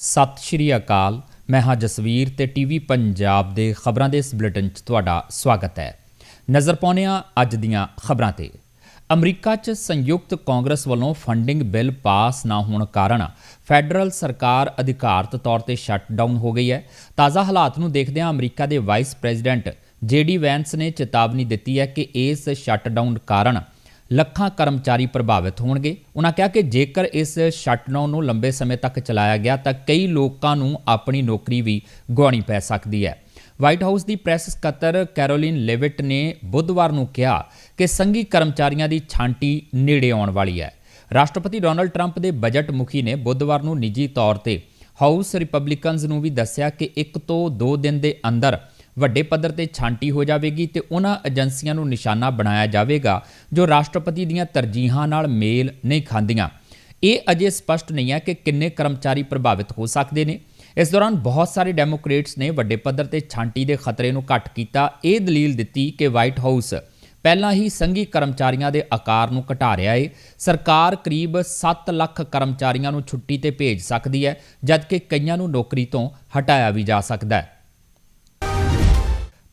ਸਤਿ ਸ਼੍ਰੀ ਅਕਾਲ। ਮੈਂ ਹਾਂ ਜਸਵੀਰ ਤੇ ਟੀਵੀ ਪੰਜਾਬ ਦੇ ਖਬਰਾਂ ਦੇ ਇਸ ਬੁਲੇਟਿਨ 'ਚ ਤੁਹਾਡਾ ਸਵਾਗਤ ਹੈ। ਨਜ਼ਰ ਪਾਉਂਦੇ ਹਾਂ ਅੱਜ ਦੀਆਂ ਖਬਰਾਂ ਤੇ। ਅਮਰੀਕਾ 'ਚ ਸੰਯੁਕਤ ਕਾਂਗਰਸ ਵੱਲੋਂ ਫੰਡਿੰਗ ਬਿੱਲ ਪਾਸ ਨਾ ਹੋਣ ਕਾਰਨ ਫੈਡਰਲ ਸਰਕਾਰ ਅਧਿਕਾਰਤ ਤੌਰ ਤੇ ਸ਼ਟਡਾਊਨ ਹੋ ਗਈ ਹੈ। ਤਾਜ਼ਾ ਹਾਲਾਤ ਨੂੰ ਦੇਖਦਿਆਂ ਅਮਰੀਕਾ ਦੇ ਵਾਈਸ ਪ੍ਰੈਜ਼ੀਡੈਂਟ ਜੇਡੀ ਵੈਂਸ ਨੇ ਚੇਤਾਵਨੀ ਦਿੱਤੀ ਹੈ ਕਿ ਇਸ ਸ਼ਟਡਾਊਨ ਕਾਰਨ ਲੱਖਾਂ ਕਰਮਚਾਰੀ ਪ੍ਰਭਾਵਿਤ ਹੋਣਗੇ। ਉਹਨਾਂ ਕਿਹਾ ਕਿ ਜੇਕਰ ਇਸ ਸ਼ਟਡਾਊਨ ਨੂੰ ਲੰਬੇ ਸਮੇਂ ਤੱਕ ਚਲਾਇਆ ਗਿਆ, ਤਾਂ ਕਈ ਲੋਕਾਂ ਨੂੰ ਆਪਣੀ ਨੌਕਰੀ ਵੀ ਗਵਾਉਣੀ ਪੈ ਸਕਦੀ ਹੈ। ਵਾਈਟ ਹਾਊਸ ਦੀ ਪ੍ਰੈਸ ਸਕੱਤਰ ਕੈਰੋਲਿਨ ਲੇਵਿਟ ਨੇ ਬੁੱਧਵਾਰ ਨੂੰ ਕਿਹਾ ਕਿ ਸੰਘੀ ਕਰਮਚਾਰੀਆਂ ਦੀ ਛਾਂਟੀ ਨੇੜੇ ਆਉਣ ਵਾਲੀ ਹੈ। ਰਾਸ਼ਟਰਪਤੀ ਡੋਨਲਡ ਟਰੰਪ ਦੇ ਬਜਟ ਮੁਖੀ ਨੇ ਬੁੱਧਵਾਰ ਨੂੰ ਨਿੱਜੀ ਤੌਰ ਤੇ ਹਾਊਸ ਰਿਪਬਲਿਕਨਜ਼ ਨੂੰ ਵੀ ਦੱਸਿਆ ਕਿ ਇੱਕ ਤੋਂ ਦੋ ਦਿਨ ਦੇ ਅੰਦਰ ਵੱਡੇ ਪੱਧਰ ਤੇ ਛਾਂਟੀ ਹੋ ਜਾਵੇਗੀ ਤੇ ਉਹਨਾਂ ਏਜੰਸੀਆਂ ਨੂੰ ਨਿਸ਼ਾਨਾ ਬਣਾਇਆ ਜਾਵੇਗਾ ਜੋ ਰਾਸ਼ਟਰਪਤੀ ਦੀਆਂ ਤਰਜੀਹਾਂ ਨਾਲ ਮੇਲ ਨਹੀਂ ਖਾਂਦੀਆਂ। ਇਹ ਅਜੇ ਸਪਸ਼ਟ ਨਹੀਂ ਹੈ ਕਿ ਕਿੰਨੇ ਕਰਮਚਾਰੀ ਪ੍ਰਭਾਵਿਤ ਹੋ ਸਕਦੇ ਨੇ। ਇਸ ਦੌਰਾਨ ਬਹੁਤ ਸਾਰੇ ਡੈਮੋਕ੍ਰੇਟਸ ਨੇ ਵੱਡੇ ਪੱਧਰ ਤੇ ਛਾਂਟੀ ਦੇ ਖਤਰੇ ਨੂੰ ਘੱਟ ਕੀਤਾ। ਇਹ ਦਲੀਲ ਦਿੱਤੀ ਕਿ ਵਾਈਟ ਹਾਊਸ ਪਹਿਲਾਂ ਹੀ ਸੰਘੀ ਕਰਮਚਾਰੀਆਂ ਦੇ ਆਕਾਰ ਨੂੰ ਘਟਾ ਰਿਹਾ ਹੈ ਸਰਕਾਰ ਕਰੀਬ 7 ਲੱਖ ਕਰਮਚਾਰੀਆਂ ਨੂੰ ਛੁੱਟੀ ਤੇ ਭੇਜ ਸਕਦੀ ਹੈ, ਜਦਕਿ ਕਈਆਂ ਨੂੰ ਨੌਕਰੀ ਤੋਂ ਹਟਾਇਆ ਵੀ ਜਾ ਸਕਦਾ ਹੈ।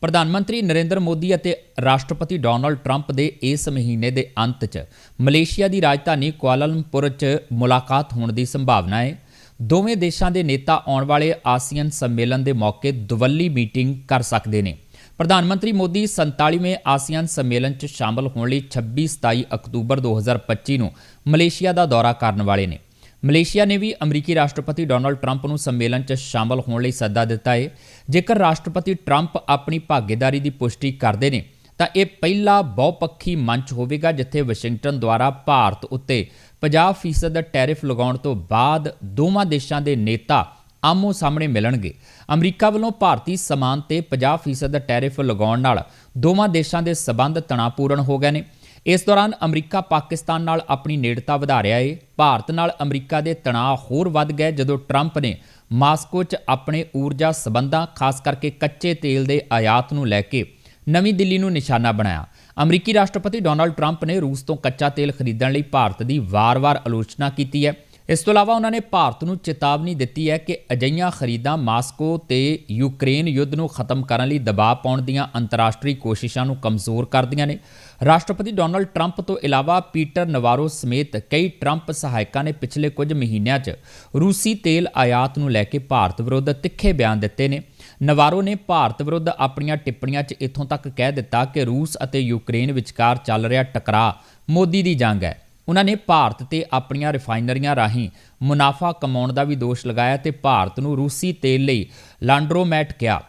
ਪ੍ਰਧਾਨ ਮੰਤਰੀ ਨਰਿੰਦਰ ਮੋਦੀ ਅਤੇ ਰਾਸ਼ਟਰਪਤੀ ਡੋਨਾਲਡ ਟਰੰਪ ਦੇ ਇਸ ਮਹੀਨੇ ਦੇ ਅੰਤ 'ਚ ਮਲੇਸ਼ੀਆ ਦੀ ਰਾਜਧਾਨੀ ਕੁਆਲਾਲੰਪੁਰ 'ਚ ਮੁਲਾਕਾਤ ਹੋਣ ਦੀ ਸੰਭਾਵਨਾ ਹੈ। ਦੋਵੇਂ ਦੇਸ਼ਾਂ ਦੇ ਨੇਤਾ ਆਉਣ ਵਾਲੇ ਆਸੀਅਨ ਸੰਮੇਲਨ ਦੇ ਮੌਕੇ ਦੁਵੱਲੀ ਮੀਟਿੰਗ ਕਰ ਸਕਦੇ ਨੇ। ਪ੍ਰਧਾਨ ਮੰਤਰੀ ਮੋਦੀ 47ਵੇਂ ਆਸੀਅਨ ਸੰਮੇਲਨ 'ਚ ਸ਼ਾਮਲ ਹੋਣ ਲਈ 26-27 ਅਕਤੂਬਰ 2025 ਨੂੰ ਮਲੇਸ਼ੀਆ ਦਾ ਦੌਰਾ ਕਰਨ ਵਾਲੇ ਨੇ। ਮਲੇਸ਼ੀਆ ਨੇ ਵੀ ਅਮਰੀਕੀ ਰਾਸ਼ਟਰਪਤੀ ਡੋਨਲਡ ਟਰੰਪ ਨੂੰ ਸੰਮੇਲਨ 'ਚ ਸ਼ਾਮਲ ਹੋਣ ਲਈ ਸੱਦਾ ਦਿੱਤਾ ਹੈ ਜੇਕਰ ਰਾਸ਼ਟਰਪਤੀ ਟਰੰਪ ਆਪਣੀ ਭਾਗੀਦਾਰੀ ਦੀ ਪੁਸ਼ਟੀ ਕਰਦੇ ਨੇ, ਤਾਂ ਇਹ ਪਹਿਲਾ ਬਹੁਪੱਖੀ ਮੰਚ ਹੋਵੇਗਾ ਜਿੱਥੇ ਵਾਸ਼ਿੰਗਟਨ ਦੁਆਰਾ ਭਾਰਤ ਉੱਤੇ 50% ਟੈਰਿਫ ਲਗਾਉਣ ਤੋਂ ਬਾਅਦ ਦੋਵਾਂ ਦੇਸ਼ਾਂ ਦੇ ਨੇਤਾ ਆਮੋ ਸਾਹਮਣੇ ਮਿਲਣਗੇ। ਅਮਰੀਕਾ ਵੱਲੋਂ ਭਾਰਤੀ ਸਮਾਨ ਤੇ 50% ਟੈਰਿਫ ਲਗਾਉਣ ਨਾਲ ਦੋਵਾਂ ਦੇਸ਼ਾਂ ਦੇ ਸਬੰਧ ਤਣਾਪੂਰਨ ਹੋ ਗਏ ਨੇ। ਇਸ ਦੌਰਾਨ ਅਮਰੀਕਾ ਪਾਕਿਸਤਾਨ ਨਾਲ ਆਪਣੀ ਨੇੜਤਾ ਵਧਾ ਰਿਹਾ ਏ। ਭਾਰਤ ਨਾਲ ਅਮਰੀਕਾ ਦੇ ਤਣਾਅ ਹੋਰ ਵੱਧ ਗਏ ਜਦੋਂ ਟਰੰਪ ਨੇ ਮਾਸਕੋ 'ਚ ਆਪਣੇ ਊਰਜਾ ਸਬੰਧਾਂ, ਖਾਸ ਕਰਕੇ ਕੱਚੇ ਤੇਲ ਦੇ ਆਯਾਤ ਨੂੰ ਲੈ ਕੇ ਨਵੀਂ ਦਿੱਲੀ ਨੂੰ ਨਿਸ਼ਾਨਾ ਬਣਾਇਆ। ਅਮਰੀਕੀ ਰਾਸ਼ਟਰਪਤੀ ਡੋਨਾਲਡ ਟਰੰਪ ਨੇ ਰੂਸ ਤੋਂ ਕੱਚਾ ਤੇਲ ਖਰੀਦਣ ਲਈ ਭਾਰਤ ਦੀ ਵਾਰ-ਵਾਰ ਆਲੋਚਨਾ ਕੀਤੀ ਹੈ। ਇਸ ਤੋਂ ਇਲਾਵਾ ਉਹਨਾਂ ਨੇ ਭਾਰਤ ਨੂੰ ਚੇਤਾਵਨੀ ਦਿੱਤੀ ਹੈ ਕਿ ਅਜਈਆਂ ਖਰੀਦਾਂ ਮਾਸਕੋ ਤੇ ਯੂਕਰੇਨ ਯੁੱਧ ਨੂੰ ਖਤਮ ਕਰਨ ਲਈ ਦਬਾਅ ਪਾਉਣ ਦੀਆਂ ਅੰਤਰਰਾਸ਼ਟਰੀ ਕੋਸ਼ਿਸ਼ਾਂ ਨੂੰ ਕਮਜ਼ੋਰ ਕਰਦੀਆਂ ਨੇ। ਰਾਸ਼ਟਰਪਤੀ ਡੋਨਲਡ ਟਰੰਪ ਤੋਂ ਇਲਾਵਾ ਪੀਟਰ ਨਵਾਰੋ ਸਮੇਤ ਕਈ ਟਰੰਪ ਸਹਾਇਕਾਂ ਨੇ ਪਿਛਲੇ ਕੁਝ ਮਹੀਨਿਆਂ 'ਚ ਰੂਸੀ ਤੇਲ ਆਯਾਤ ਨੂੰ ਲੈ ਕੇ ਭਾਰਤ ਵਿਰੁੱਧ ਤਿੱਖੇ ਬਿਆਨ ਦਿੱਤੇ ਨੇ। ਨਵਾਰੋ ਨੇ ਭਾਰਤ ਵਿਰੁੱਧ ਆਪਣੀਆਂ ਟਿੱਪਣੀਆਂ 'ਚ ਇੱਥੋਂ ਤੱਕ ਕਹਿ ਦਿੱਤਾ ਕਿ ਰੂਸ ਅਤੇ ਯੂਕਰੇਨ ਵਿਚਕਾਰ ਚੱਲ ਰਿਹਾ ਟਕਰਾਅ ਮੋਦੀ ਦੀ ਜੰਗ ਹੈ। ਉਹਨਾਂ ਨੇ ਭਾਰਤ ਤੇ ਆਪਣੀਆਂ ਰਿਫਾਈਨਰੀਆਂ ਰਾਹੀਂ ਮੁਨਾਫਾ ਕਮਾਉਣ ਦਾ ਵੀ ਦੋਸ਼ ਲਗਾਇਆ ਤੇ ਭਾਰਤ ਨੂੰ ਰੂਸੀ ਤੇਲ ਲਈ ਲਾਂਡਰੋਮੈਟ ਕਿਹਾ।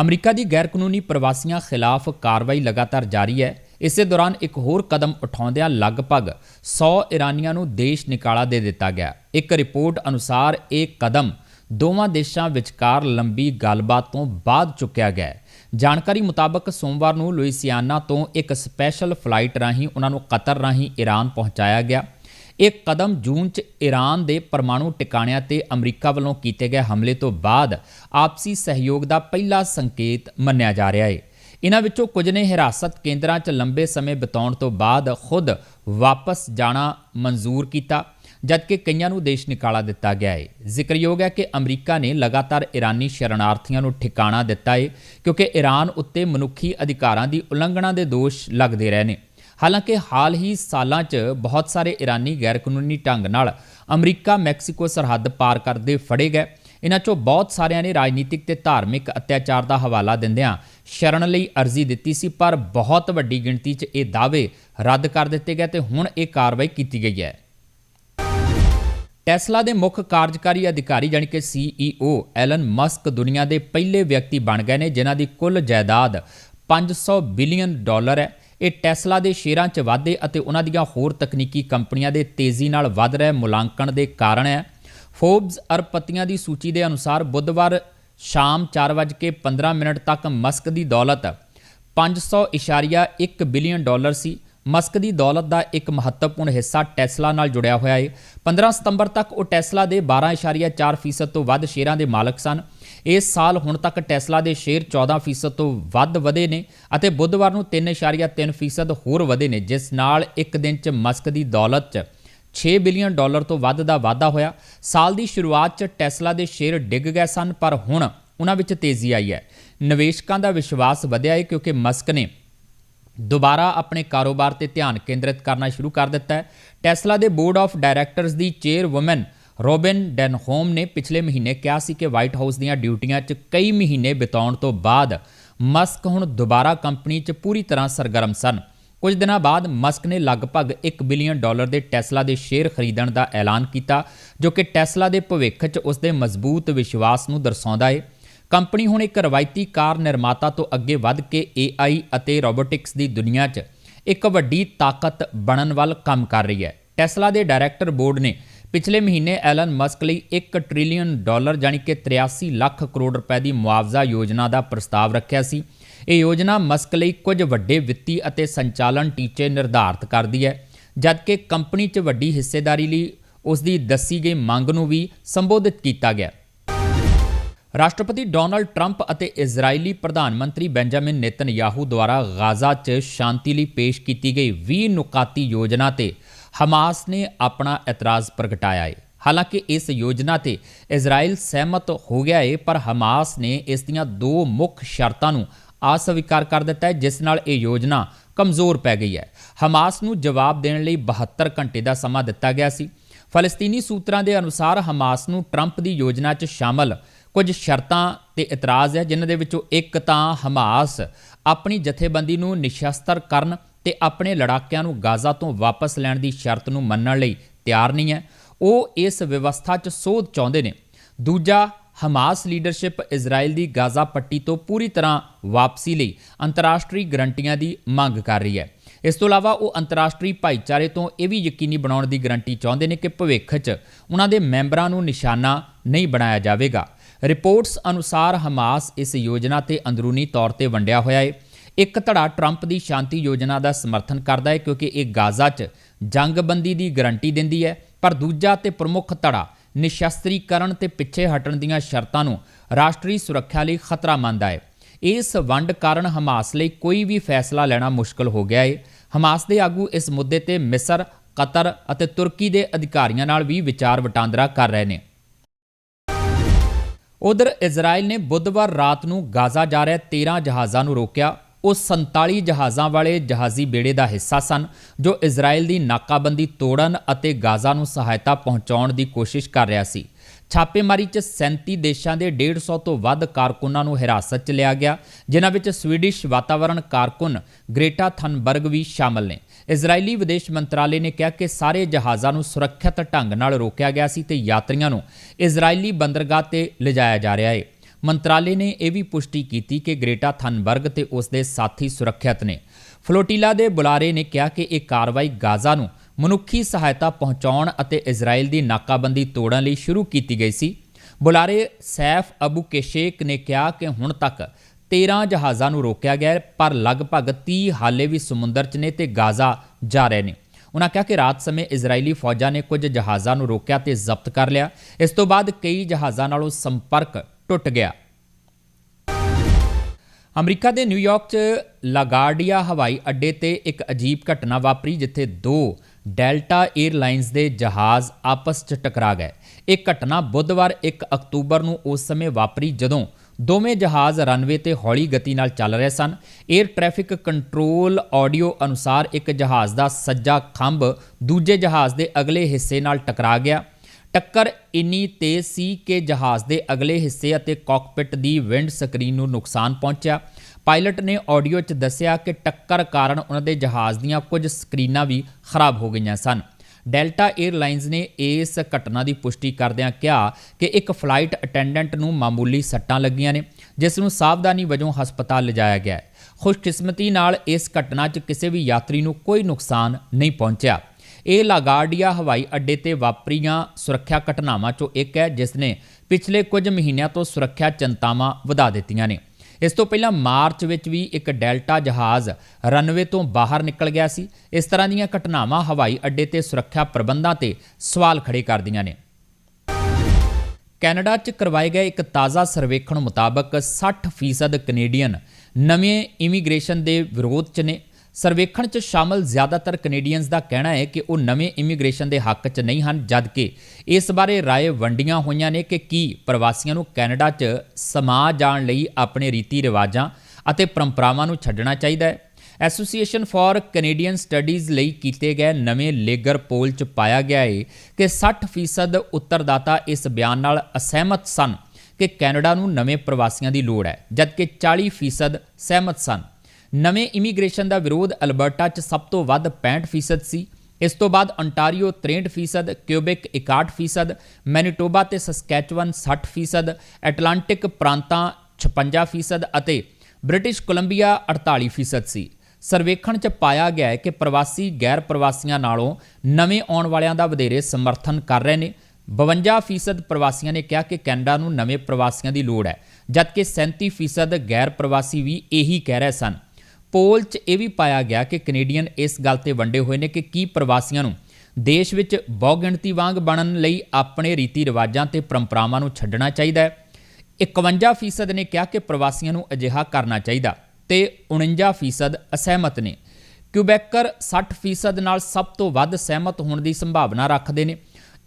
ਅਮਰੀਕਾ ਦੀ ਗੈਰ ਕਾਨੂੰਨੀ ਪ੍ਰਵਾਸੀਆਂ ਖਿਲਾਫ ਕਾਰਵਾਈ ਲਗਾਤਾਰ ਜਾਰੀ ਹੈ। ਇਸੇ ਦੌਰਾਨ ਇੱਕ ਹੋਰ ਕਦਮ ਉਠਾਉਂਦਿਆਂ ਲਗਭਗ 100 ਇਰਾਨੀਆਂ ਨੂੰ ਦੇਸ਼ ਨਿਕਾਲਾ ਦੇ ਦਿੱਤਾ ਗਿਆ। ਇੱਕ ਰਿਪੋਰਟ ਅਨੁਸਾਰ ਇਹ ਕਦਮ ਦੋਵਾਂ ਦੇਸ਼ਾਂ ਵਿਚਕਾਰ ਲੰਬੀ ਗੱਲਬਾਤ ਤੋਂ ਬਾਅਦ ਚੁੱਕਿਆ ਗਿਆ ਹੈ। ਜਾਣਕਾਰੀ ਮੁਤਾਬਕ ਸੋਮਵਾਰ ਨੂੰ ਲੁਈਸਿਆਨਾ ਤੋਂ ਇੱਕ ਸਪੈਸ਼ਲ ਫਲਾਈਟ ਰਾਹੀਂ ਉਹਨਾਂ ਨੂੰ ਕਤਰ ਰਾਹੀਂ ਈਰਾਨ ਪਹੁੰਚਾਇਆ ਗਿਆ। ਇਹ ਕਦਮ ਜੂਨ 'ਚ ਈਰਾਨ ਦੇ ਪਰਮਾਣੂ ਟਿਕਾਣਿਆਂ ਤੇ ਅਮਰੀਕਾ ਵੱਲੋਂ ਕੀਤੇ ਗਏ ਹਮਲੇ ਤੋਂ ਬਾਅਦ ਆਪਸੀ ਸਹਿਯੋਗ ਦਾ ਪਹਿਲਾ ਸੰਕੇਤ ਮੰਨਿਆ ਜਾ ਰਿਹਾ ਹੈ। ਇਹਨਾਂ ਵਿੱਚੋਂ ਕੁਝ ਨੇ ਹਿਰਾਸਤ ਕੇਂਦਰਾਂ 'ਚ ਲੰਬੇ ਸਮੇਂ ਬਿਤਾਉਣ ਤੋਂ ਬਾਅਦ ਖੁਦ ਵਾਪਸ ਜਾਣਾ ਮਨਜ਼ੂਰ ਕੀਤਾ। ਜਦਕਿ ਕਈਆਂ ਨੂੰ ਦੇਸ਼ ਨਿਕਾਲਾ ਦਿੱਤਾ ਗਿਆ ਹੈ ਜ਼ਿਕਰਯੋਗ ਹੈ ਕਿ ਅਮਰੀਕਾ ਨੇ ਲਗਾਤਾਰ ਇਰਾਨੀ ਸ਼ਰਨਾਰਥੀਆਂ ਨੂੰ ਠਿਕਾਣਾ ਦਿੱਤਾ ਹੈ ਕਿਉਂਕਿ ਈਰਾਨ ਉੱਤੇ ਮਨੁੱਖੀ ਅਧਿਕਾਰਾਂ ਦੀ ਉਲੰਘਣਾ ਦੇ ਦੋਸ਼ ਲੱਗਦੇ ਰਹੇ ਨੇ। ਹਾਲਾਂਕਿ ਹਾਲ ਹੀ ਸਾਲਾਂ 'ਚ ਬਹੁਤ ਸਾਰੇ ਇਰਾਨੀ ਗੈਰਕਾਨੂੰਨੀ ਢੰਗ ਨਾਲ ਅਮਰੀਕਾ ਮੈਕਸੀਕੋ ਸਰਹੱਦ ਪਾਰ ਕਰਦੇ ਫੜੇ ਗਏ। ਇਹਨਾਂ 'ਚੋਂ ਬਹੁਤ ਸਾਰਿਆਂ ਨੇ ਰਾਜਨੀਤਿਕ ਤੇ ਧਾਰਮਿਕ ਅਤਿਆਚਾਰ ਦਾ ਹਵਾਲਾ ਦਿੰਦਿਆਂ ਸ਼ਰਨ ਲਈ ਅਰਜ਼ੀ ਦਿੱਤੀ ਸੀ, ਪਰ ਬਹੁਤ ਵੱਡੀ ਗਿਣਤੀ 'ਚ ਇਹ ਦਾਅਵੇ ਰੱਦ ਕਰ ਦਿੱਤੇ ਗਏ ਤੇ ਹੁਣ ਇਹ ਕਾਰਵਾਈ ਕੀਤੀ ਗਈ ਹੈ। ਟੈਸਲਾ ਦੇ ਮੁੱਖ ਕਾਰਜਕਾਰੀ ਅਧਿਕਾਰੀ ਜਾਨੀ ਕਿ ਸੀਈਓ ਐਲਨ ਮਸਕ ਦੁਨੀਆ ਦੇ ਪਹਿਲੇ ਵਿਅਕਤੀ ਬਣ ਗਏ ਨੇ, ਜਿਨ੍ਹਾਂ ਦੀ ਕੁੱਲ ਜਾਇਦਾਦ 500 ਬਿਲੀਅਨ ਡਾਲਰ ਹੈ। ਇਹ ਟੈਸਲਾ ਦੇ ਸ਼ੇਅਰਾਂ 'ਚ ਵਾਧੇ ਅਤੇ ਉਹਨਾਂ ਦੀਆਂ ਹੋਰ ਤਕਨੀਕੀ ਕੰਪਨੀਆਂ ਦੇ ਤੇਜ਼ੀ ਨਾਲ ਵੱਧ ਰਹੇ ਮੁਲਾਂਕਣ ਦੇ ਕਾਰਨ ਹੈ। ਫੋਰਬਸ ਅਰਬਪਤੀਆਂ ਦੀ ਸੂਚੀ ਦੇ ਅਨੁਸਾਰ ਬੁੱਧਵਾਰ ਸ਼ਾਮ 4:15 ਮਿੰਟ ਤੱਕ ਮਸਕ ਦੀ ਦੌਲਤ 500.1 ਬਿਲੀਅਨ ਡਾਲਰ ਸੀ। ਮਸਕ ਦੀ ਦੌਲਤ ਦਾ ਇੱਕ ਮਹੱਤਵਪੂਰਨ ਹਿੱਸਾ ਟੈਸਲਾ ਨਾਲ ਜੁੜਿਆ ਹੋਇਆ ਹੈ 15 ਸਤੰਬਰ ਤੱਕ ਉਹ ਟੈਸਲਾ ਦੇ 12.4% ਤੋਂ ਵੱਧ ਸ਼ੇਅਰਾਂ ਦੇ ਮਾਲਕ ਸਨ। ਇਸ ਸਾਲ ਹੁਣ ਤੱਕ ਟੈਸਲਾ ਦੇ ਸ਼ੇਅਰ 14% ਤੋਂ ਵੱਧ ਵਧੇ ਨੇ ਅਤੇ ਬੁੱਧਵਾਰ ਨੂੰ 3.3% ਹੋਰ ਵਧੇ ਨੇ, ਜਿਸ ਨਾਲ ਇੱਕ ਦਿਨ 'ਚ ਮਸਕ ਦੀ ਦੌਲਤ 'ਚ 6 ਬਿਲੀਅਨ ਡਾਲਰ ਤੋਂ ਵੱਧ ਦਾ ਵਾਧਾ ਹੋਇਆ। ਸਾਲ ਦੀ ਸ਼ੁਰੂਆਤ 'ਚ ਟੈਸਲਾ ਦੇ ਸ਼ੇਅਰ ਡਿੱਗ ਗਏ ਸਨ, ਪਰ ਹੁਣ ਉਹਨਾਂ ਵਿੱਚ ਤੇਜ਼ੀ ਆਈ ਹੈ। ਨਿਵੇਸ਼ਕਾਂ ਦਾ ਵਿਸ਼ਵਾਸ ਵਧਿਆ ਹੈ ਕਿਉਂਕਿ ਮਸਕ ਨੇ ਦੁਬਾਰਾ ਆਪਣੇ ਕਾਰੋਬਾਰ ਤੇ ਧਿਆਨ ਕੇਂਦਰਿਤ ਕਰਨਾ ਸ਼ੁਰੂ ਕਰ ਦਿੱਤਾ ਹੈ। ਟੈਸਲਾ ਦੇ ਬੋਰਡ ਆਫ ਡਾਇਰੈਕਟਰਸ ਦੀ ਚੇਅਰਵੁਮਨ ਰੋਬਿਨ ਡੈਨਹੋਮ ਨੇ ਪਿਛਲੇ ਮਹੀਨੇ ਕਿਹਾ ਸੀ ਕਿ ਵਾਈਟ ਹਾਊਸ ਦੀਆਂ ਡਿਊਟੀਆਂ 'ਚ ਕਈ ਮਹੀਨੇ ਬਿਤਾਉਣ ਤੋਂ ਬਾਅਦ ਮਸਕ ਹੁਣ ਦੁਬਾਰਾ ਕੰਪਨੀ 'ਚ ਪੂਰੀ ਤਰ੍ਹਾਂ ਸਰਗਰਮ ਸਨ। ਕੁਝ ਦਿਨਾਂ ਬਾਅਦ ਮਸਕ ਨੇ ਲਗਭਗ 1 ਬਿਲੀਅਨ ਡਾਲਰ ਦੇ ਟੈਸਲਾ ਦੇ ਸ਼ੇਅਰ ਖਰੀਦਣ ਦਾ ਐਲਾਨ ਕੀਤਾ, ਜੋ ਕਿ ਟੈਸਲਾ ਦੇ ਭਵਿੱਖ 'ਚ ਉਸ ਦੇ ਮਜ਼ਬੂਤ ਵਿਸ਼ਵਾਸ ਨੂੰ ਦਰਸਾਉਂਦਾ ਹੈ। ਕੰਪਨੀ ਹੁਣ ਇੱਕ ਰਵਾਇਤੀ ਕਾਰ ਨਿਰਮਾਤਾ ਤੋਂ ਅੱਗੇ ਵੱਧ ਕੇ AI ਅਤੇ ਰੋਬੋਟਿਕਸ ਦੀ ਦੁਨੀਆ 'ਚ ਇੱਕ ਵੱਡੀ ਤਾਕਤ ਬਣਨ ਵੱਲ ਕੰਮ ਕਰ ਰਹੀ ਹੈ। ਟੈਸਲਾ ਦੇ ਡਾਇਰੈਕਟਰ ਬੋਰਡ ਨੇ ਪਿਛਲੇ ਮਹੀਨੇ ਐਲਨ ਮਸਕ ਲਈ 1 ਟ੍ਰਿਲੀਅਨ ਡਾਲਰ ਜਾਨੀ ਕਿ 83 ਲੱਖ ਕਰੋੜ ਰੁਪਏ ਦੀ ਮੁਆਵਜ਼ਾ ਯੋਜਨਾ ਦਾ ਪ੍ਰਸਤਾਵ ਰੱਖਿਆ ਸੀ। ਇਹ ਯੋਜਨਾ ਮਸਕ ਲਈ ਕੁਝ ਵੱਡੇ ਵਿੱਤੀ ਅਤੇ ਸੰਚਾਲਨ ਟੀਚੇ ਨਿਰਧਾਰਤ ਕਰਦੀ ਹੈ, ਜਦਕਿ ਕੰਪਨੀ 'ਚ ਵੱਡੀ ਹਿੱਸੇਦਾਰੀ ਲਈ ਉਸ ਦੀ ਦੱਸੀ ਗਈ ਮੰਗ ਨੂੰ ਵੀ ਸੰਬੋਧਿਤ ਕੀਤਾ ਗਿਆ। ਰਾਸ਼ਟਰਪਤੀ ਡੋਨਾਲਡ ਟਰੰਪ ਅਤੇ ਇਜ਼ਰਾਈਲੀ ਪ੍ਰਧਾਨ ਮੰਤਰੀ ਬੈਂਜਾਮਿਨ ਨੇਤਨਯਾਹੂ ਦੁਆਰਾ ਗਾਜ਼ਾ 'ਚ ਸ਼ਾਂਤੀ ਲਈ ਪੇਸ਼ ਕੀਤੀ ਗਈ 20 ਨੁਕਾਤੀ ਯੋਜਨਾ ਤੇ ਹਮਾਸ ਨੇ ਆਪਣਾ ਇਤਰਾਜ਼ ਪ੍ਰਗਟਾਇਆ ਹੈ ਹਾਲਾਂਕਿ ਇਸ ਯੋਜਨਾ ਤੇ ਇਜ਼ਰਾਈਲ ਸਹਿਮਤ ਹੋ ਗਿਆ ਹੈ ਪਰ ਹਮਾਸ ਨੇ ਇਸ ਦੀਆਂ ਦੋ ਮੁੱਖ ਸ਼ਰਤਾਂ ਨੂੰ ਅਸਵੀਕਾਰ ਕਰ ਦਿੱਤਾ ਹੈ ਜਿਸ ਨਾਲ ਇਹ ਯੋਜਨਾ ਕਮਜ਼ੋਰ ਪੈ ਗਈ ਹੈ ਹਮਾਸ ਨੂੰ ਜਵਾਬ ਦੇਣ ਲਈ 72 ਘੰਟੇ ਦਾ ਸਮਾਂ ਦਿੱਤਾ ਗਿਆ ਸੀ। ਫਲਸਤੀਨੀ ਸੂਤਰਾਂ ਦੇ ਅਨੁਸਾਰ ਹਮਾਸ ਨੂੰ ਟਰੰਪ ਦੀ ਯੋਜਨਾ 'ਚ ਸ਼ਾਮਲ ਕੁਝ ਸ਼ਰਤਾਂ ਤੇ ਇਤਰਾਜ਼ ਹੈ, ਜਿਨ੍ਹਾਂ ਦੇ ਵਿੱਚੋਂ ਇੱਕ ਤਾਂ ਹਮਾਸ ਆਪਣੀ ਜਥੇਬੰਦੀ ਨੂੰ ਨਿਸ਼ਸਤਰ ਕਰਨ ਤੇ ਆਪਣੇ ਲੜਾਕਿਆਂ ਨੂੰ ਗਾਜ਼ਾ ਤੋਂ ਵਾਪਸ ਲੈਣ ਦੀ ਸ਼ਰਤ ਨੂੰ ਮੰਨਣ ਲਈ ਤਿਆਰ ਨਹੀਂ ਹੈ। ਉਹ ਇਸ ਵਿਵਸਥਾ 'ਚ ਸੋਧ ਚਾਹੁੰਦੇ ਨੇ। ਦੂਜਾ, ਹਮਾਸ ਲੀਡਰਸ਼ਿਪ ਇਜ਼ਰਾਈਲ ਦੀ ਗਾਜ਼ਾ ਪੱਟੀ ਤੋਂ ਪੂਰੀ ਤਰ੍ਹਾਂ ਵਾਪਸੀ ਲਈ ਅੰਤਰਰਾਸ਼ਟਰੀ ਗਰੰਟੀਆਂ ਦੀ ਮੰਗ ਕਰ ਰਹੀ ਹੈ। ਇਸ ਤੋਂ ਇਲਾਵਾ ਉਹ ਅੰਤਰਰਾਸ਼ਟਰੀ ਭਾਈਚਾਰੇ ਤੋਂ ਇਹ ਵੀ ਯਕੀਨੀ ਬਣਾਉਣ ਦੀ ਗਰੰਟੀ ਚਾਹੁੰਦੇ ਨੇ ਕਿ ਭਵਿੱਖ 'ਚ ਉਹਨਾਂ ਦੇ ਮੈਂਬਰਾਂ ਨੂੰ ਨਿਸ਼ਾਨਾ ਨਹੀਂ ਬਣਾਇਆ ਜਾਵੇਗਾ। ਰਿਪੋਰਟਸ ਅਨੁਸਾਰ ਹਮਾਸ ਇਸ ਯੋਜਨਾ ਤੇ ਅੰਦਰੂਨੀ ਤੌਰ ਤੇ ਵੰਡਿਆ ਹੋਇਆ ਹੈ ਇੱਕ ਧੜਾ ਟਰੰਪ ਦੀ ਸ਼ਾਂਤੀ ਯੋਜਨਾ ਦਾ ਸਮਰਥਨ ਕਰਦਾ ਹੈ ਕਿਉਂਕਿ ਇਹ ਗਾਜ਼ਾ 'ਚ ਜੰਗਬੰਦੀ ਦੀ ਗਰੰਟੀ ਦਿੰਦੀ ਹੈ ਪਰ ਦੂਜਾ ਤੇ ਪ੍ਰਮੁੱਖ ਧੜਾ ਨਿਸ਼ਸਤਰੀਕਰਨ ਤੇ ਪਿੱਛੇ ਹਟਣ ਦੀਆਂ ਸ਼ਰਤਾਂ ਨੂੰ ਰਾਸ਼ਟਰੀ ਸੁਰੱਖਿਆ ਲਈ ਖਤਰਾ ਮੰਨਦਾ ਹੈ ਇਸ ਵੰਡ ਕਾਰਨ ਹਮਾਸ ਲਈ ਕੋਈ ਵੀ ਫੈਸਲਾ ਲੈਣਾ ਮੁਸ਼ਕਲ ਹੋ ਗਿਆ ਹੈ ਹਮਾਸ ਦੇ ਆਗੂ ਇਸ ਮੁੱਦੇ ਤੇ ਮਿਸਰ, ਕਤਰ ਅਤੇ ਤੁਰਕੀ ਦੇ ਅਧਿਕਾਰੀਆਂ ਨਾਲ ਵੀ ਵਿਚਾਰ ਵਟਾਂਦਰਾ ਕਰ ਰਹੇ ਨੇ। ਉਧਰ ਇਜ਼ਰਾਈਲ ਨੇ ਬੁੱਧਵਾਰ ਰਾਤ ਨੂੰ ਗਾਜ਼ਾ ਜਾ ਰਹੇ 13 ਜਹਾਜ਼ਾਂ ਨੂੰ ਰੋਕਿਆ। ਉਹ 47 ਜਹਾਜ਼ਾਂ ਵਾਲੇ ਜਹਾਜ਼ੀ ਬੇੜੇ ਦਾ ਹਿੱਸਾ ਸਨ, ਜੋ ਇਜ਼ਰਾਈਲ ਦੀ ਨਾਕਾਬੰਦੀ ਤੋੜਨ ਅਤੇ ਗਾਜ਼ਾ ਨੂੰ ਸਹਾਇਤਾ ਪਹੁੰਚਾਉਣ ਦੀ ਕੋਸ਼ਿਸ਼ ਕਰ ਰਿਹਾ ਸੀ। ਛਾਪੇਮਾਰੀ 'ਚ 37 ਦੇਸ਼ਾਂ ਦੇ 150 ਤੋਂ ਵੱਧ ਕਾਰਕੁਨਾਂ ਨੂੰ ਹਿਰਾਸਤ 'ਚ ਲਿਆ ਗਿਆ, ਜਿਨ੍ਹਾਂ ਵਿੱਚ ਸਵੀਡਿਸ਼ ਵਾਤਾਵਰਣ ਕਾਰਕੁਨ ਗ੍ਰੇਟਾ ਥਨਬਰਗ ਵੀ ਸ਼ਾਮਲ ਨੇ। ਇਜ਼ਰਾਈਲੀ ਵਿਦੇਸ਼ ਮੰਤਰਾਲੇ ਨੇ ਕਿਹਾ ਕਿ ਸਾਰੇ ਜਹਾਜ਼ਾਂ ਨੂੰ ਸੁਰੱਖਿਅਤ ਢੰਗ ਨਾਲ ਰੋਕਿਆ ਗਿਆ ਸੀ ਤੇ ਯਾਤਰੀਆਂ ਨੂੰ ਇਜ਼ਰਾਈਲੀ ਬੰਦਰਗਾਹ ਤੇ ਲਿਜਾਇਆ ਜਾ ਰਿਹਾ ਹੈ ਮੰਤਰਾਲੇ ਨੇ ਇਹ ਵੀ ਪੁਸ਼ਟੀ ਕੀਤੀ ਕਿ ਗ੍ਰੇਟਾ ਥਨਬਰਗ ਤੇ ਉਸ ਦੇ ਸਾਥੀ ਸੁਰੱਖਿਅਤ ਨੇ। ਫਲੋਟੀਲਾ ਦੇ ਬੁਲਾਰੇ ਨੇ ਕਿਹਾ ਕਿ ਇਹ ਕਾਰਵਾਈ ਗਾਜ਼ਾ ਨੂੰ ਮਨੁੱਖੀ ਸਹਾਇਤਾ ਪਹੁੰਚਾਉਣ ਅਤੇ ਇਜ਼ਰਾਈਲ ਦੀ ਨਾਕਾਬੰਦੀ ਤੋੜਨ ਲਈ ਸ਼ੁਰੂ ਕੀਤੀ ਗਈ ਸੀ। ਬੁਲਾਰੇ ਸੈਫ ਅਬੂ ਕੇਸ਼ੇਕ ਨੇ ਕਿਹਾ ਕਿ ਹੁਣ ਤੱਕ 13 ਜਹਾਜ਼ਾਂ ਨੂੰ ਰੋਕਿਆ ਗਿਆ ਪਰ ਲਗਭਗ 30 ਹਾਲੇ ਵੀ ਸਮੁੰਦਰ 'ਚ ਨੇ ਤੇ ਗਾਜ਼ਾ ਜਾ ਰਹੇ ਨੇ। ਉਹਨਾਂ ਕਿਹਾ ਕਿ ਰਾਤ ਸਮੇਂ ਇਜ਼ਰਾਈਲੀ ਫੌਜਾਂ ਨੇ ਕੁਝ ਜਹਾਜ਼ਾਂ ਨੂੰ ਰੋਕਿਆ ਤੇ ਜ਼ਬਤ ਕਰ ਲਿਆ। ਇਸ ਤੋਂ ਬਾਅਦ ਕਈ ਜਹਾਜ਼ਾਂ ਨਾਲੋਂ ਸੰਪਰਕ ਟੁੱਟ ਗਿਆ। ਅਮਰੀਕਾ ਦੇ ਨਿਊਯਾਰਕ 'ਚ ਲਾਗਾਰਡੀਆ ਹਵਾਈ ਅੱਡੇ ਤੇ ਇੱਕ ਅਜੀਬ ਘਟਨਾ ਵਾਪਰੀ, ਜਿੱਥੇ ਦੋ ਡੈਲਟਾ 에ਅਰਲਾਈਨਸ ਦੇ ਜਹਾਜ਼ ਆਪਸ 'ਚ ਟਕਰਾ ਗਏ। ਇਹ ਘਟਨਾ ਬੁੱਧਵਾਰ 1 ਅਕਤੂਬਰ ਨੂੰ ਉਸ ਸਮੇਂ ਵਾਪਰੀ, ਜਦੋਂ ਦੋਵੇਂ ਜਹਾਜ਼ ਰਨਵੇ ਤੇ ਹੌਲੀ ਗਤੀ ਨਾਲ ਚੱਲ ਰਹੇ ਸਨ। 에ਅਰ ਟ੍ਰੈਫਿਕ ਕੰਟਰੋਲ ਆਡੀਓ ਅਨੁਸਾਰ ਇੱਕ ਜਹਾਜ਼ ਦਾ ਸੱਜਾ ਖੰਭ ਦੂਜੇ ਜਹਾਜ਼ ਦੇ ਅਗਲੇ ਹਿੱਸੇ ਨਾਲ ਟਕਰਾ ਗਿਆ। ਟੱਕਰ ਇੰਨੀ ਤੇਜ਼ ਸੀ ਕਿ ਜਹਾਜ਼ ਦੇ ਅਗਲੇ ਹਿੱਸੇ ਅਤੇ ਕਾਕਪਿਟ ਦੀ ਵਿੰਡ ਸਕਰੀਨ ਨੂੰ ਨੁਕਸਾਨ ਪਹੁੰਚਿਆ। ਪਾਇਲਟ ਨੇ ਆਡੀਓ 'ਚ ਦੱਸਿਆ ਕਿ ਟੱਕਰ ਕਾਰਨ ਉਹਨਾਂ ਦੇ ਜਹਾਜ਼ ਦੀਆਂ ਕੁਝ ਸਕਰੀਨਾਂ ਵੀ ਖਰਾਬ ਹੋ ਗਈਆਂ ਸਨ। ਡੈਲਟਾ 에ਅਰਲਾਈਨਸ ਨੇ ਇਸ ਘਟਨਾ ਦੀ ਪੁਸ਼ਟੀ ਕਰਦਿਆਂ ਕਿਹਾ ਕਿ ਇੱਕ ਫਲਾਈਟ ਅਟੈਂਡੈਂਟ ਨੂੰ ਮਾਮੂਲੀ ਸੱਟਾਂ ਲੱਗੀਆਂ ਨੇ, ਜਿਸ ਨੂੰ ਸਾਵਧਾਨੀ ਵਜੋਂ ਹਸਪਤਾਲ ਲਿਜਾਇਆ ਗਿਆ ਹੈ। ਖੁਸ਼ਕਿਸਮਤੀ ਨਾਲ ਇਸ ਘਟਨਾ 'ਚ ਕਿਸੇ ਵੀ ਯਾਤਰੀ ਨੂੰ ਕੋਈ ਨੁਕਸਾਨ ਨਹੀਂ ਪਹੁੰਚਿਆ। ਇਹ ਲਾਗਾਰਡੀਆ ਹਵਾਈ ਅੱਡੇ ਤੇ ਵਾਪਰੀਆਂ ਸੁਰੱਖਿਆ ਘਟਨਾਵਾਂ 'ਚੋਂ ਇੱਕ ਹੈ, ਜਿਸ ਨੇ ਪਿਛਲੇ ਕੁਝ ਮਹੀਨਿਆਂ ਤੋਂ ਸੁਰੱਖਿਆ ਚਿੰਤਾਵਾਂ ਵਧਾ ਦਿੱਤੀਆਂ ਨੇ। ਇਸ ਤੋਂ ਪਹਿਲਾਂ ਮਾਰਚ ਵਿੱਚ ਵੀ ਇੱਕ ਡੈਲਟਾ ਜਹਾਜ਼ ਰਨਵੇ ਤੋਂ ਬਾਹਰ ਨਿਕਲ ਗਿਆ ਸੀ। ਇਸ ਤਰ੍ਹਾਂ ਦੀਆਂ ਘਟਨਾਵਾਂ ਹਵਾਈ ਅੱਡੇ ਤੇ ਸੁਰੱਖਿਆ ਪ੍ਰਬੰਧਾਂ ਤੇ ਸਵਾਲ ਖੜੇ ਕਰਦੀਆਂ ਨੇ। ਕੈਨੇਡਾ 'ਚ ਕਰਵਾਏ ਗਏ ਇੱਕ ਤਾਜ਼ਾ ਸਰਵੇਖਣ ਮੁਤਾਬਕ 60% ਕੈਨੇਡੀਅਨ ਨਵੇਂ ਇਮੀਗ੍ਰੇਸ਼ਨ ਦੇ ਵਿਰੋਧ 'ਚ ਨੇ। ਸਰਵੇਖਣ 'ਚ ਸ਼ਾਮਲ ਜ਼ਿਆਦਾਤਰ ਕੈਨੇਡੀਅਨਸ ਦਾ ਕਹਿਣਾ ਹੈ ਕਿ ਉਹ ਨਵੇਂ ਇਮੀਗ੍ਰੇਸ਼ਨ ਦੇ ਹੱਕ 'ਚ ਨਹੀਂ ਹਨ, ਜਦਕਿ ਇਸ ਬਾਰੇ ਰਾਏ ਵੰਡੀਆਂ ਹੋਈਆਂ ਨੇ ਕਿ ਕੀ ਪ੍ਰਵਾਸੀਆਂ ਨੂੰ ਕੈਨੇਡਾ 'ਚ ਸਮਾ ਜਾਣ ਲਈ ਆਪਣੇ ਰੀਤੀ ਰਿਵਾਜਾਂ ਅਤੇ ਪਰੰਪਰਾਵਾਂ ਨੂੰ ਛੱਡਣਾ ਚਾਹੀਦਾ ਹੈ। ਐਸੋਸੀਏਸ਼ਨ ਫਾਰ ਕੈਨੇਡੀਅਨ ਸਟੱਡੀਜ਼ ਲਈ ਕੀਤੇ ਗਏ ਨਵੇਂ ਲੇਗਰ ਪੋਲ 'ਚ ਪਾਇਆ ਗਿਆ ਹੈ ਕਿ 60% ਉੱਤਰਦਾਤਾ ਇਸ ਬਿਆਨ ਨਾਲ ਅਸਹਿਮਤ ਸਨ ਕਿ ਕੈਨੇਡਾ ਨੂੰ ਨਵੇਂ ਪ੍ਰਵਾਸੀਆਂ ਦੀ ਲੋੜ ਹੈ, ਜਦਕਿ 40% ਸਹਿਮਤ ਸਨ। ਨਵੇਂ ਇਮੀਗ੍ਰੇਸ਼ਨ ਦਾ ਵਿਰੋਧ ਅਲਬਰਟਾ 'ਚ ਸਭ ਤੋਂ ਵੱਧ 65% ਸੀ। ਇਸ ਤੋਂ ਬਾਅਦ ਅੰਟਾਰੀਓ 63% ਕਿਊਬਿਕ 61% ਮੈਨੀਟੋਬਾ ਤੇ ਸਸਕੈਚਵਨ 60% ਐਟਲਾਂਟਿਕ ਪ੍ਰਾਂਤਾਂ 56% ਅਤੇ ਬ੍ਰਿਟਿਸ਼ ਕੋਲੰਬੀਆ 48% ਸੀ। ਸਰਵੇਖਣ 'ਚ ਪਾਇਆ ਗਿਆ ਹੈ ਕਿ ਪ੍ਰਵਾਸੀ ਗੈਰ ਪ੍ਰਵਾਸੀਆਂ ਨਾਲੋਂ ਨਵੇਂ ਆਉਣ ਵਾਲਿਆਂ ਦਾ ਵਧੇਰੇ ਸਮਰਥਨ ਕਰ ਰਹੇ ਨੇ। 52% ਪ੍ਰਵਾਸੀਆਂ ਨੇ ਕਿਹਾ ਕਿ ਕੈਨੇਡਾ ਨੂੰ ਨਵੇਂ ਪ੍ਰਵਾਸੀਆਂ ਦੀ ਲੋੜ ਹੈ, ਜਦਕਿ 37% ਗੈਰ ਪ੍ਰਵਾਸੀ ਵੀ ਇਹੀ ਕਹਿ ਰਹੇ ਸਨ। ਪੋਲ 'ਚ ਇਹ ਵੀ ਪਾਇਆ ਗਿਆ ਕਿ ਕੈਨੇਡੀਅਨ ਇਸ ਗੱਲ ਤੇ ਵੰਡੇ ਹੋਏ ਨੇ ਕਿ ਕੀ ਪ੍ਰਵਾਸੀਆਂ ਨੂੰ ਦੇਸ਼ ਵਿੱਚ ਬਹੁਗਿਣਤੀ ਵਾਂਗ ਬਣਨ ਲਈ ਆਪਣੇ ਰੀਤੀ ਰਿਵਾਜਾਂ ਤੇ ਪਰੰਪਰਾਵਾਂ ਨੂੰ ਛੱਡਣਾ ਚਾਹੀਦਾ ਹੈ। 51% ਨੇ ਕਿਹਾ ਕਿ ਪ੍ਰਵਾਸੀਆਂ ਨੂੰ ਅਜਿਹਾ ਕਰਨਾ ਚਾਹੀਦਾ ਤੇ 49% ਅਸਹਿਮਤ ਨੇ। ਕਿਊਬੈਕਰ 60% ਨਾਲ ਸਭ ਤੋਂ ਵੱਧ ਸਹਿਮਤ ਹੋਣ ਦੀ ਸੰਭਾਵਨਾ ਰੱਖਦੇ ਨੇ।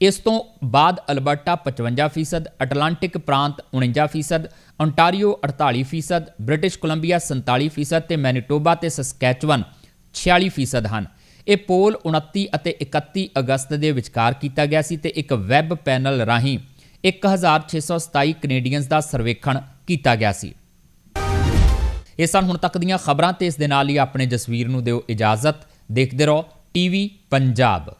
ਇਸ ਤੋਂ ਬਾਅਦ ਅਲਬਰਟਾ 55% ਅਟਲਾਂਟਿਕ ਪ੍ਰਾਂਤ 49% ਓਨਟਾਰੀਓ 48% ਬ੍ਰਿਟਿਸ਼ ਕੋਲੰਬੀਆ 47% ਤੇ ਮੈਨੀਟੋਬਾ ਤੇ ਸਸਕੈਚੁਅਨ 46% ਹਨ। ਇਹ ਪੋਲ 29 ਅਤੇ 31 ਅਗਸਤ ਦੇ ਵਿਚਕਾਰ ਕੀਤਾ ਗਿਆ ਸੀ ਤੇ ਇੱਕ ਵੈਬ ਪੈਨਲ ਰਾਹੀਂ 1627 ਕੈਨੇਡੀਅਨਸ ਦਾ ਸਰਵੇਖਣ ਕੀਤਾ ਗਿਆ ਸੀ। ਇਹ ਸਨ ਹੁਣ ਤੱਕ ਦੀਆਂ ਖਬਰਾਂ ਤੇ ਇਸ ਦੇ ਨਾਲ ਹੀ ਆਪਣੇ ਜਸਵੀਰ ਨੂੰ ਦਿਓ ਇਜਾਜ਼ਤ। ਦੇਖਦੇ ਰਹੋ ਟੀਵੀ ਪੰਜਾਬ।